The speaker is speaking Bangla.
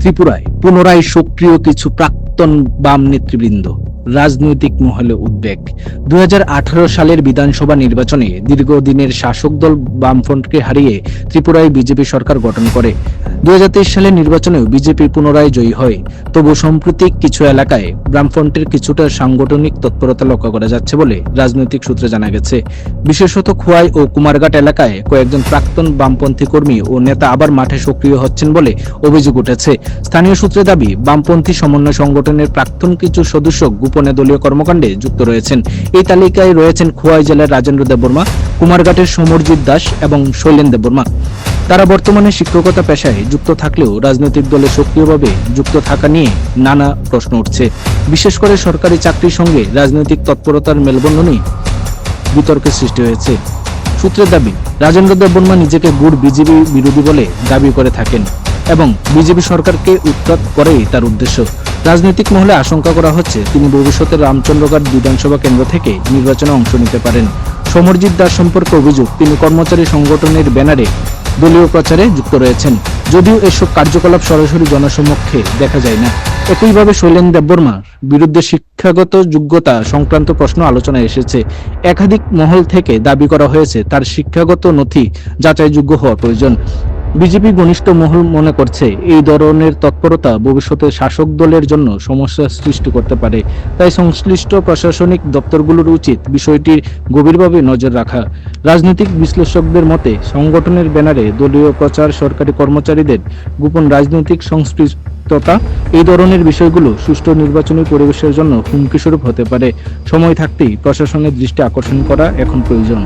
ত্রিপুরায় পুনরায় সক্রিয় কিছু প্রাক্তন বাম নেতৃবৃন্দ। রাজনৈতিক মহলে উদ্বেগ। দুই হাজার আঠারো সালের বিধানসভা নির্বাচনে দীর্ঘদিনের শাসক দল বামফ্রন্টকে হারিয়ে ত্রিপুরায় বিজেপি সরকার গঠন করে। দুই সালের নির্বাচনেও বিজেপি পুনরায় জয়ী হয়। তবু সাম্প্রতিক কিছু এলাকায় বামফ্রন্টের কিছুটা সাংগঠনিক তৎপরতা লক্ষ্য করা যাচ্ছে বলে রাজনৈতিক সূত্রে জানা গেছে। বিশেষত খোয়াই ও কুমারঘাট এলাকায় কয়েকজন প্রাক্তন বামপন্থী কর্মী ও নেতা আবার মাঠে সক্রিয় হচ্ছেন বলে অভিযোগ উঠেছে। স্থানীয় সূত্রে দাবি, বামপন্থী সমন্বয় সংগঠনের প্রাক্তন কিছু সদস্য গোপনে দলীয় কর্মকাণ্ডে যুক্ত রয়েছেন। এই তালিকায় রয়েছেন খোয়াই জেলার রাজেন্দ্র দেববর্মা, কুমারঘাটের সমরজিৎ দাস এবং শৈলেন দেববর্মা। তারা বর্তমানে শিক্ষকতা পেশায় যুক্ত থাকলেও রাজনৈতিক দলে সক্রিয়ভাবে যুক্ত থাকা নিয়ে নানা প্রশ্ন উঠছে। বিশেষ করে সরকারি চাকরির সঙ্গে রাজনৈতিক তৎপরতার মেলবন্ধনই বিতর্কের সৃষ্টি হয়েছে। সূত্রের দাবি, রাজেন্দ্র দেববর্মা নিজেকে গুড় বিজেপি বিরোধী বলে দাবি করে থাকেন। এবং বিজেপি সরকারকে উৎখাত করেই তার উদ্দেশ্য। রাজনৈতিক মহলে আশঙ্কা করা হচ্ছে তিনি ভবিষ্যতে রামচন্দ্রগড় বিধানসভা কেন্দ্র থেকে নির্বাচনে অংশ নিতে পারেন। সমরজিৎ দাস সম্পর্কে অভিযোগ, তিনি কর্মচারী সংগঠনের ব্যানারে দলীয় প্রচারে যুক্ত রয়েছেন। যদিও এসব কার্যকলাপ সরাসরি জনসমক্ষে দেখা যায় না। একইভাবে শৈলেন দেববর্মার বিরুদ্ধে শিক্ষাগত যোগ্যতা সংক্রান্ত প্রশ্ন আলোচনায় এসেছে। একাধিক মহল থেকে দাবি করা হয়েছে, তার শিক্ষাগত নথি যাচাইযোগ্য হওয়া প্রয়োজন। বিজেপি ঘনিষ্ঠ মহল মনে করছে এই ধরনের তৎপরতা ভবিষ্যতে শাসক দলের জন্য সমস্যা সৃষ্টি করতে পারে। তাই সংশ্লিষ্ট প্রশাসনিক দপ্তরগুলোর উচিত বিষয়টির গভীরভাবে নজর রাখা। রাজনৈতিক বিশ্লেষকদের মতে, সংগঠনের ব্যানারে দলীয় প্রচার সরকারি কর্মচারীদের গোপন রাজনৈতিক সংশ্লিষ্টতা, এই ধরনের বিষয়গুলো সুষ্ঠু নির্বাচনী পরিবেশের জন্য হুমকিস্বরূপ হতে পারে। সময় থাকতেই প্রশাসনের দৃষ্টি আকর্ষণ করা এখন প্রয়োজন।